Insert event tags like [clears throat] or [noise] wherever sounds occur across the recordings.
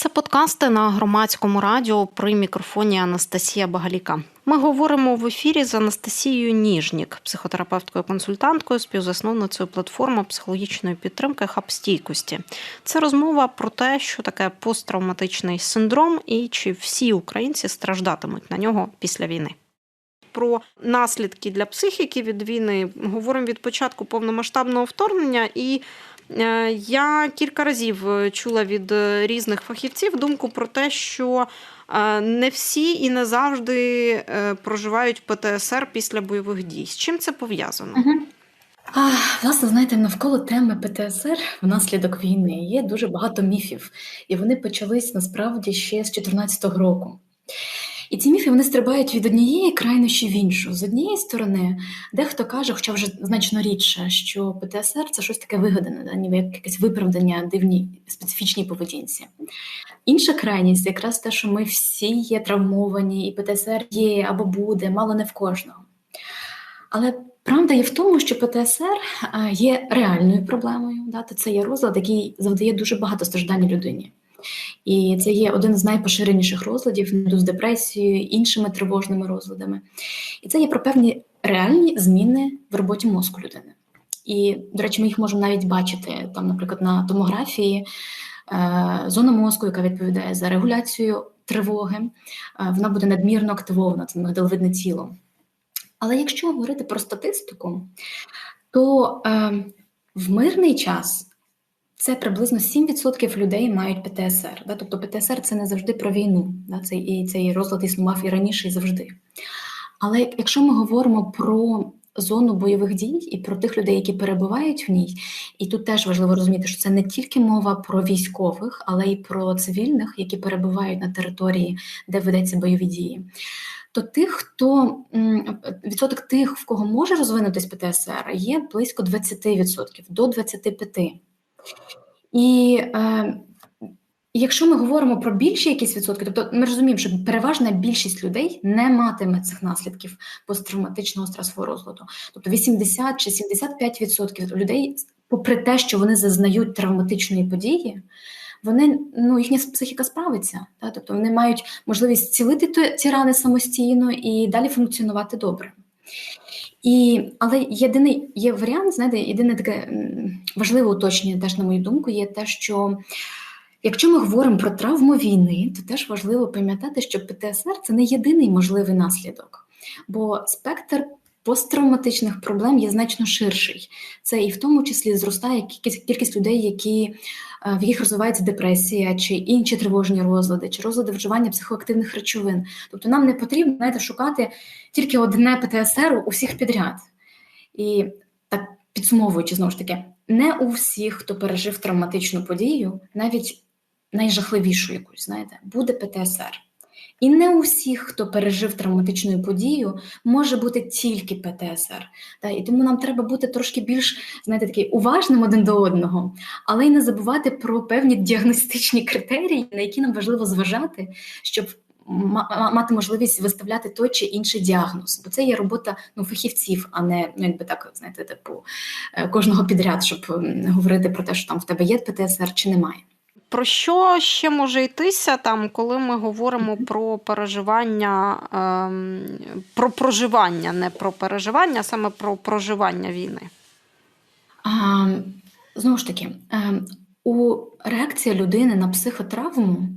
Це подкасти на громадському радіо при мікрофоні Анастасія Багаліка. Ми говоримо в ефірі з Анастасією Ніжнік, психотерапевткою консультанткою, співзасновницею платформи психологічної підтримки хаб стійкості. Це розмова про те, що таке посттравматичний синдром і чи всі українці страждатимуть на нього після війни. Про наслідки для психіки від війни говоримо від початку повномасштабного вторгнення і. Е, я кілька разів е, чула від е, різних фахівців думку про те, що не всі і не завжди проживають ПТСР після бойових дій. З чим це пов'язано? А, Власне, знаєте, навколо теми ПТСР внаслідок війни є дуже багато міфів, і вони почались насправді ще з 2014 року. І ці міфи вони стрибають від однієї крайнощі в іншу. З однієї сторони, дехто каже, хоча вже значно рідше, що ПТСР це щось таке вигадане, ніби як якесь виправдання дивній специфічній поведінці. Інша крайність якраз те, що ми всі є травмовані, і ПТСР є або буде, мало не в кожного. Але правда є в тому, що ПТСР є реальною проблемою. Да? Це є розлад, який завдає дуже багато страждань людині. І це є один з найпоширеніших розладів з депресією, іншими тривожними розладами. І це є про певні реальні зміни в роботі мозку людини. І, до речі, ми їх можемо навіть бачити там, наприклад, на томографії. Е, зона мозку, яка відповідає за регуляцію тривоги, е, вона буде надмірно активована, це мигдаловидне тіло. Але якщо говорити про статистику, то е, в мирний час це приблизно 7% людей мають ПТСР. Да? Тобто ПТСР це не завжди про війну. Да? Цей, і цей розлад існував і раніше, і завжди. Але якщо ми говоримо про зону бойових дій і про тих людей, які перебувають в ній, і тут теж важливо розуміти, що це не тільки мова про військових, але й про цивільних, які перебувають на території, де ведеться бойові дії. То тих, хто відсоток тих, в кого може розвинутись ПТСР, є близько 20% до 25%. І е, якщо ми говоримо про більші якісь відсотки, тобто ми розуміємо, що переважна більшість людей не матиме цих наслідків посттравматичного стресового розладу. Тобто 80 чи 75% людей, попри те, що вони зазнають травматичної події, вони ну їхня психіка справиться, та? тобто вони мають можливість цілити ці рани самостійно і далі функціонувати добре. І, Але єдиний є варіант, знаєте, єдине таке важливе уточнення, теж, на мою думку, є те, що якщо ми говоримо про травму війни, то теж важливо пам'ятати, що ПТСР це не єдиний можливий наслідок, бо спектр посттравматичних проблем є значно ширший. Це і в тому числі зростає кількість, кількість людей, які, в яких розвивається депресія, чи інші тривожні розлади, чи розлади вживання психоактивних речовин. Тобто нам не потрібно знаєте, шукати тільки одне ПТСР у всіх підряд. І так підсумовуючи, знову ж таки, не у всіх, хто пережив травматичну подію, навіть найжахливішу якусь, знаєте, буде ПТСР. І не у всіх, хто пережив травматичну подію, може бути тільки ПТСР. І тому нам треба бути трошки більш знаєте, такий уважним один до одного, але й не забувати про певні діагностичні критерії, на які нам важливо зважати, щоб мати можливість виставляти той чи інший діагноз. Бо це є робота ну, фахівців, а не ну, якби так знаєте, типу е, кожного підряд, щоб говорити про те, що там в тебе є ПТСР чи немає. Про що ще може йтися там, коли ми говоримо про переживання, ем, про проживання, не про переживання, а саме про проживання війни? А, Знову ж таки, ем, у реакція людини на психотравму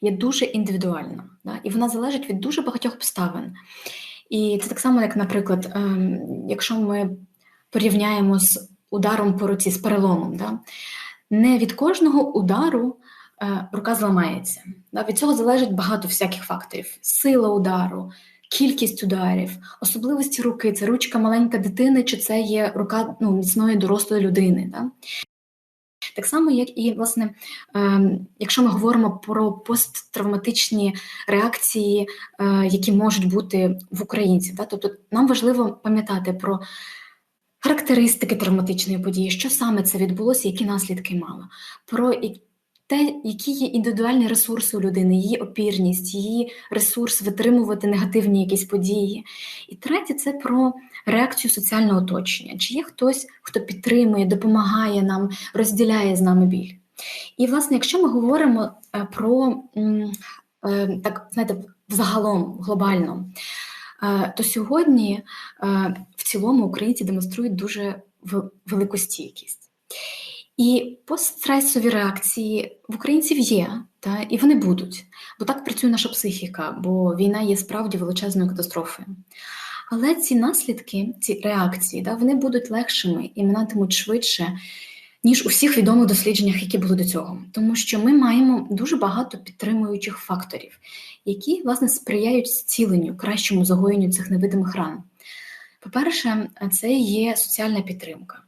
є дуже індивідуальна, да? і вона залежить від дуже багатьох обставин. І це так само, як, наприклад, ем, якщо ми порівняємо з ударом по руці з переломом, да? Не від кожного удару е, рука зламається. Від цього залежить багато всяких факторів: сила удару, кількість ударів, особливості руки це ручка маленька дитини, чи це є рука ну, міцної дорослої людини. Так само, як і власне, ем, якщо ми говоримо про посттравматичні реакції, е, які можуть бути в українців, тобто нам важливо пам'ятати про характеристики травматичної події, що саме це відбулося, які наслідки мала, про те, які є індивідуальні ресурси у людини, її опірність, її ресурс витримувати негативні якісь події. І третє це про реакцію соціального оточення. Чи є хтось, хто підтримує, допомагає нам, розділяє з нами біль. І, власне, якщо ми говоримо е, про е, так, знаєте, взагалом глобально, е, то сьогодні цілому українці демонструють дуже велику стійкість. І постстресові реакції в українців є, та, і вони будуть, бо так працює наша психіка, бо війна є справді величезною катастрофою. Але ці наслідки, ці реакції, да, вони будуть легшими і минатимуть швидше, ніж у всіх відомих дослідженнях, які були до цього. Тому що ми маємо дуже багато підтримуючих факторів, які власне сприяють зціленню, кращому загоєнню цих невидимих ран. По-перше, це є соціальна підтримка.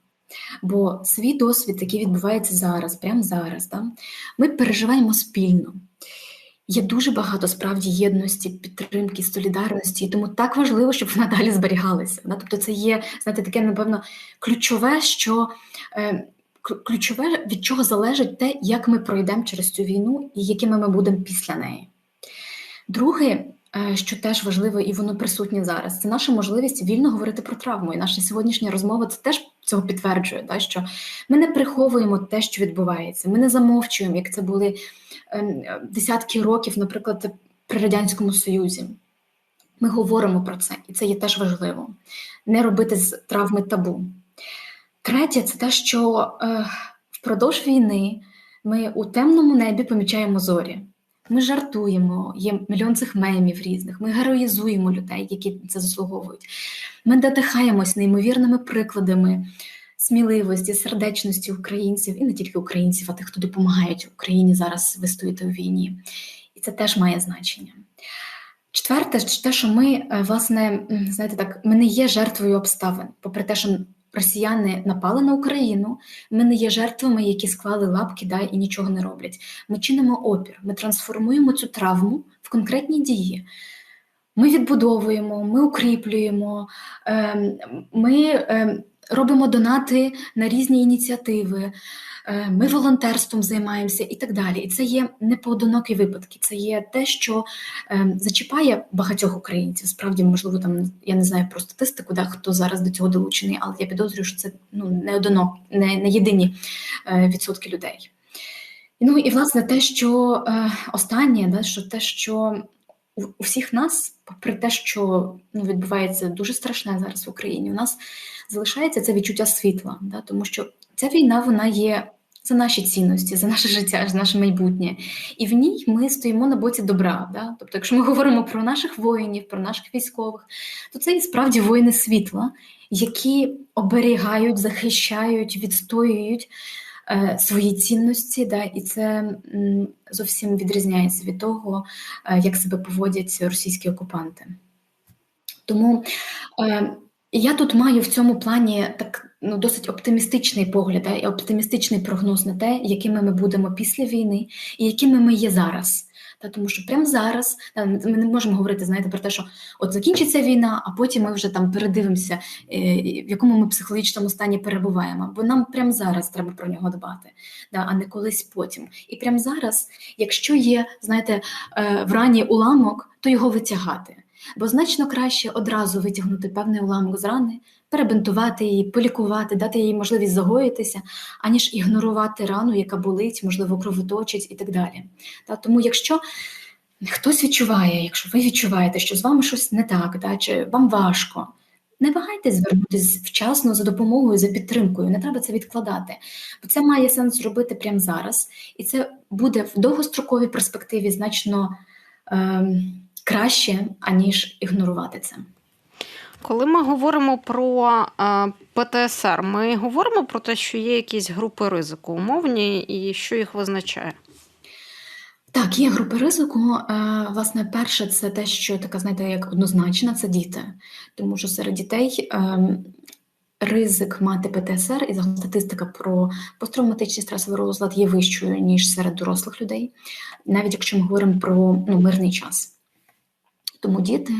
Бо свій досвід, який відбувається зараз, прямо зараз, да, ми переживаємо спільно. Є дуже багато справді єдності, підтримки, солідарності, і тому так важливо, щоб вона далі зберігалася. Да? Тобто, це є, знаєте, таке, напевно, ключове, що е, ключове, від чого залежить те, як ми пройдемо через цю війну і якими ми будемо після неї. Друге, що теж важливо і воно присутнє зараз. Це наша можливість вільно говорити про травму. І наша сьогоднішня розмова це теж цього підтверджує, да, що ми не приховуємо те, що відбувається. Ми не замовчуємо, як це були ем, десятки років, наприклад, при Радянському Союзі. Ми говоримо про це, і це є теж важливо. Не робити з травми табу. Третє, це те, що е, впродовж війни ми у темному небі помічаємо зорі. Ми жартуємо, є мільйон цих мемів різних, ми героїзуємо людей, які це заслуговують. Ми надихаємось неймовірними прикладами сміливості, сердечності українців і не тільки українців, а тих, хто допомагають Україні зараз вистояти у війні. І це теж має значення. Четверте, те, що ми, е, власне, знаєте, так, ми не є жертвою обставин, попри те, що росіяни напали на Україну, ми не є жертвами, які склали лапки да, і нічого не роблять. Ми чинимо опір, ми трансформуємо цю травму в конкретні дії. Ми відбудовуємо, ми укріплюємо, ем, ми ем, робимо донати на різні ініціативи. Е, ми волонтерством займаємося і так далі. І це є непоодинокі випадки. Це є те, що ем, зачіпає багатьох українців. Справді, можливо, там я не знаю про статистику, да, хто зараз до цього долучений, але я підозрюю, що це ну не одинок, не, не єдині е, відсотки людей. Ну і власне те, що е, останнє, да, що те, що у, всіх нас, попри те, що ну, відбувається дуже страшне зараз в Україні, у нас залишається це відчуття світла, да, тому що ця війна вона є за наші цінності, за наше життя, за наше майбутнє. І в ній ми стоїмо на боці добра. Да? Тобто, якщо ми говоримо про наших воїнів, про наших військових, то це і справді воїни світла, які оберігають, захищають, відстоюють свої цінності, да? і це зовсім відрізняється від того, е, як себе поводять російські окупанти. Тому е, я тут маю в цьому плані так ну, досить оптимістичний погляд і оптимістичний прогноз на те, якими ми будемо після війни і якими ми є зараз. Та, Тому що прямо зараз та, ми не можемо говорити знаєте, про те, що от закінчиться війна, а потім ми вже там передивимося, е, в якому ми психологічному стані перебуваємо. Бо нам прямо зараз треба про нього дбати, да, а не колись потім. І прямо зараз, якщо є, знаєте, е, в рані уламок, то його витягати. Бо значно краще одразу витягнути певний уламок з рани, перебинтувати її, полікувати, дати їй можливість загоїтися, аніж ігнорувати рану, яка болить, можливо, кровоточить і так далі. Тому, якщо хтось відчуває, якщо ви відчуваєте, що з вами щось не так, та, чи вам важко, не вагайтесь звернутися вчасно за допомогою, за підтримкою, не треба це відкладати. Бо це має сенс робити прямо зараз, і це буде в довгостроковій перспективі значно. Е краще, аніж ігнорувати це. Коли ми говоримо про ПТСР, ми говоримо про те, що є якісь групи ризику умовні і що їх визначає. Так, є групи ризику. Власне, перше, це те, що така, знаєте, як однозначна, це діти. Тому що серед дітей ем, ризик мати ПТСР і загалом статистика про посттравматичний стресовий розлад є вищою, ніж серед дорослих людей, навіть якщо ми говоримо про ну, мирний час. Тому діти,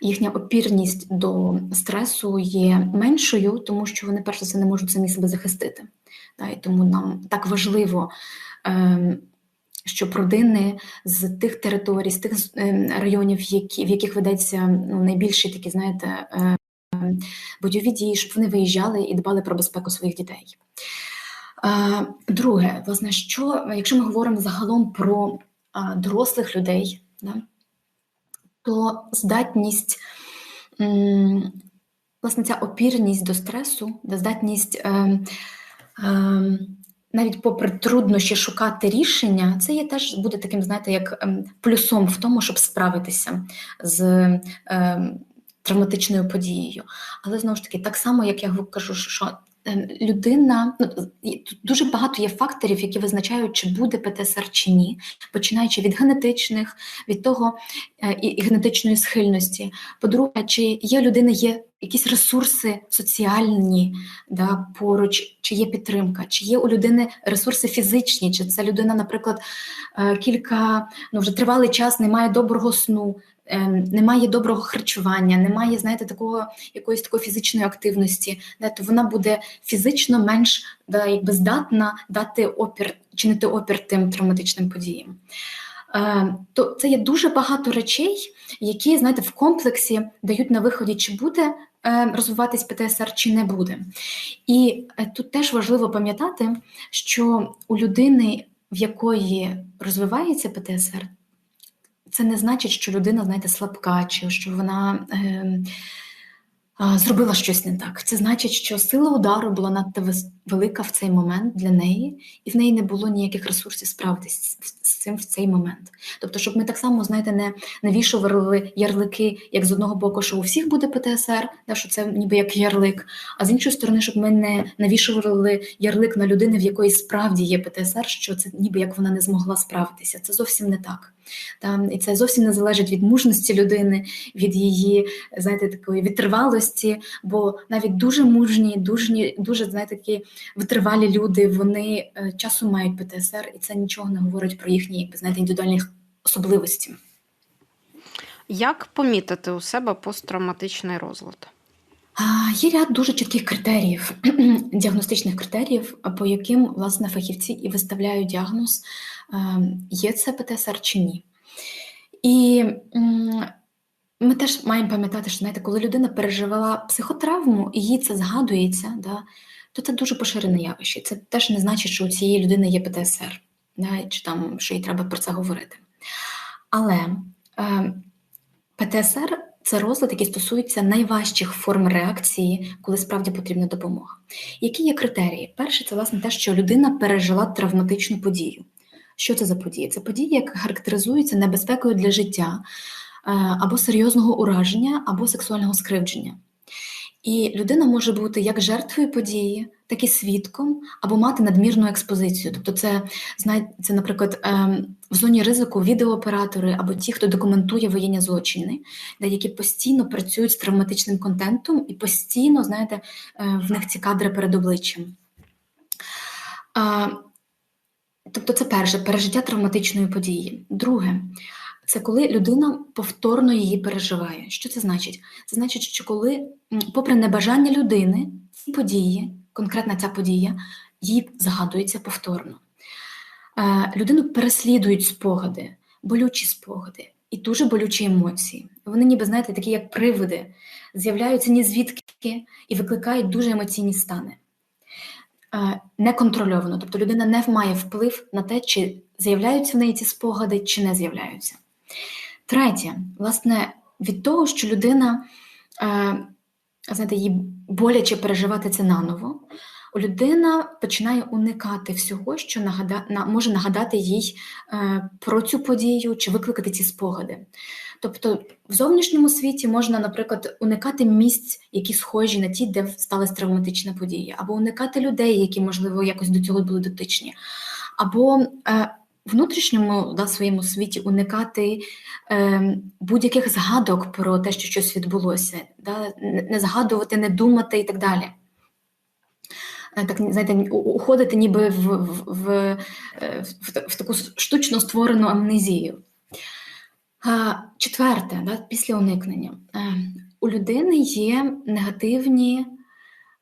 їхня опірність до стресу є меншою, тому що вони перш за все не можуть самі себе захистити. І тому нам так важливо, ем, щоб родини з тих територій, з тих ем, районів, в яких ведеться ну, найбільші такі, знаєте, ем, бойові дії, щоб вони виїжджали і дбали про безпеку своїх дітей. Е, Друге, власне, що якщо ми говоримо загалом про дорослих людей, да, то здатність, власне, ця опірність до стресу, да, здатність е, е, навіть попри труднощі шукати рішення, це є теж буде таким, знаєте, як ем, плюсом в тому, щоб справитися з ем, травматичною подією. Але знову ж таки, так само, як я кажу, що людина ну, дуже багато є факторів, які визначають, чи буде ПТСР чи ні, починаючи від генетичних, від того е, і, генетичної схильності. По-друге, чи є людини є якісь ресурси соціальні да, поруч, чи є підтримка, чи є у людини ресурси фізичні, чи це людина, наприклад, е, кілька ну вже тривалий час не має доброго сну. Ем, Немає доброго харчування, немає, знаєте, такого якоїсь такої фізичної активності, да, то вона буде фізично менш да, якби здатна дати опір, чинити опір тим травматичним подіям. Е, то це є дуже багато речей, які, знаєте, в комплексі дають на виході, чи буде е, розвиватись ПТСР, чи не буде. І е, тут теж важливо пам'ятати, що у людини, в якої розвивається ПТСР, це не значить, що людина, знаєте, слабка, чи що вона е, е, зробила щось не так. Це значить, що сила удару була надто вис- велика в цей момент для неї, і в неї не було ніяких ресурсів справитися з, цим в цей момент. Тобто, щоб ми так само, знаєте, не навішували ярлики, як з одного боку, що у всіх буде ПТСР, да, що це ніби як ярлик, а з іншої сторони, щоб ми не навішували ярлик на людини, в якої справді є ПТСР, що це ніби як вона не змогла справитися. Це зовсім не так. Та, і це зовсім не залежить від мужності людини, від її, знаєте, такої витривалості, бо навіть дуже мужні, дуже, дуже знаєте, такі витривалі люди, вони е, часом мають ПТСР, і це нічого не говорить про їхні якби, знаєте, індивідуальні особливості. Як помітити у себе посттравматичний розлад? Є ряд дуже чітких критеріїв, [clears throat] діагностичних критеріїв, по яким власне фахівці і виставляють діагноз, е, є це ПТСР чи ні. І ми теж маємо пам'ятати, що знаєте, коли людина переживала психотравму і їй це згадується, да, то це дуже поширене явище. Це теж не значить, що у цієї людини є ПТСР, да, чи там що їй треба про це говорити. Але е, ПТСР це розлад, який стосується найважчих форм реакції, коли справді потрібна допомога. Які є критерії? Перше, це власне те, що людина пережила травматичну подію. Що це за подія? Це подія, яка характеризується небезпекою для життя е, або серйозного ураження, або сексуального скривдження. І людина може бути як жертвою події, так і свідком, або мати надмірну експозицію. Тобто, це знаєте, наприклад, ем, в зоні ризику відеооператори або ті, хто документує воєнні злочини, де які постійно працюють з травматичним контентом і постійно, знаєте, е, в них ці кадри перед обличчям. Тобто, це перше пережиття травматичної події. Друге, це коли людина повторно її переживає. Що це значить? Це значить, що коли, попри небажання людини, ці події, конкретна ця подія, їй згадується повторно. Е, людину переслідують спогади, болючі спогади і дуже болючі емоції. Вони, ніби, знаєте, такі як привиди, з'являються ні звідки і викликають дуже емоційні стани. Е, неконтрольовано, тобто людина не має вплив на те, чи з'являються в неї ці спогади, чи не з'являються. Третє, власне, від того, що людина, е, знаєте, їй боляче переживати це наново, людина починає уникати всього, що може нагадати їй е, про цю подію чи викликати ці спогади. Тобто в зовнішньому світі можна, наприклад, уникати місць, які схожі на ті, де сталася травматична подія, або уникати людей, які, можливо, якось до цього були дотичні, або е, внутрішньому да, своєму світі уникати е, будь-яких згадок про те, що щось відбулося, да, не згадувати, не думати і так далі. Е, так, знаєте, уходити ніби в, в, в, е, в, в таку штучно створену амнезію. Четверте, да, після уникнення. Е, у людини є негативні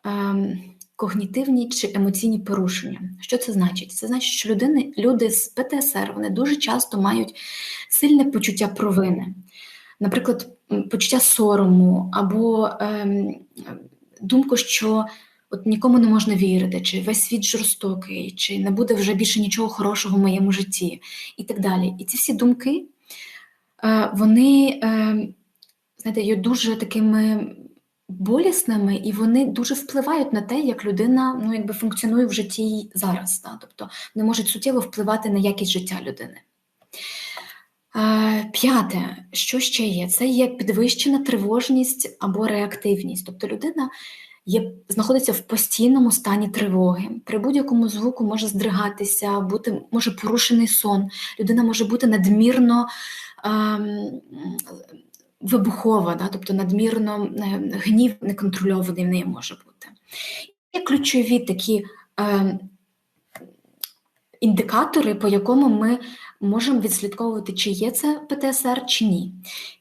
ем, когнітивні чи емоційні порушення. Що це значить? Це значить, що людини, люди з ПТСР вони дуже часто мають сильне почуття провини, наприклад, почуття сорому або ем, думку, що от нікому не можна вірити, чи весь світ жорстокий, чи не буде вже більше нічого хорошого в моєму житті, і так далі. І ці всі думки, е, вони, е, знаєте, є дуже такими болісними, і вони дуже впливають на те, як людина ну, якби функціонує в житті зараз. Да? Тобто вони можуть суттєво впливати на якість життя людини. Е, П'яте, що ще є? Це є підвищена тривожність або реактивність. Тобто людина є, знаходиться в постійному стані тривоги. При будь-якому звуку може здригатися, бути, може порушений сон. Людина може бути надмірно ем, вибухова, да? тобто надмірно е, гнів неконтрольований в неї може бути. Є ключові такі е, індикатори, по якому ми можемо відслідковувати, чи є це ПТСР, чи ні.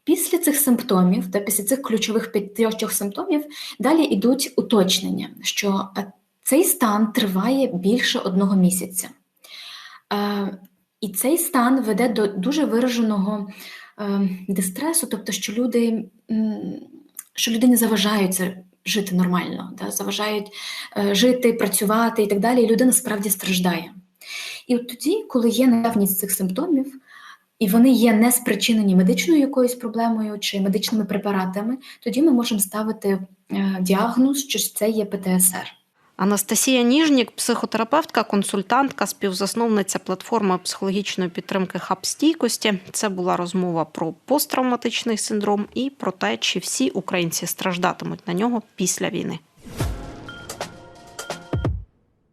Після цих симптомів, та після цих ключових п'ятьох симптомів, далі йдуть уточнення, що е, цей стан триває більше одного місяця. Е, і цей стан веде до дуже вираженого дистресу, тобто, що люди, що людині заважаються жити нормально, да, заважають е, жити, працювати і так далі, і людина справді страждає. І от тоді, коли є наявність цих симптомів, і вони є не спричинені медичною якоюсь проблемою чи медичними препаратами, тоді ми можемо ставити е, діагноз, що це є ПТСР. Анастасія Ніжнік, психотерапевтка, консультантка, співзасновниця платформи психологічної підтримки хаб стійкості. Це була розмова про посттравматичний синдром і про те, чи всі українці страждатимуть на нього після війни.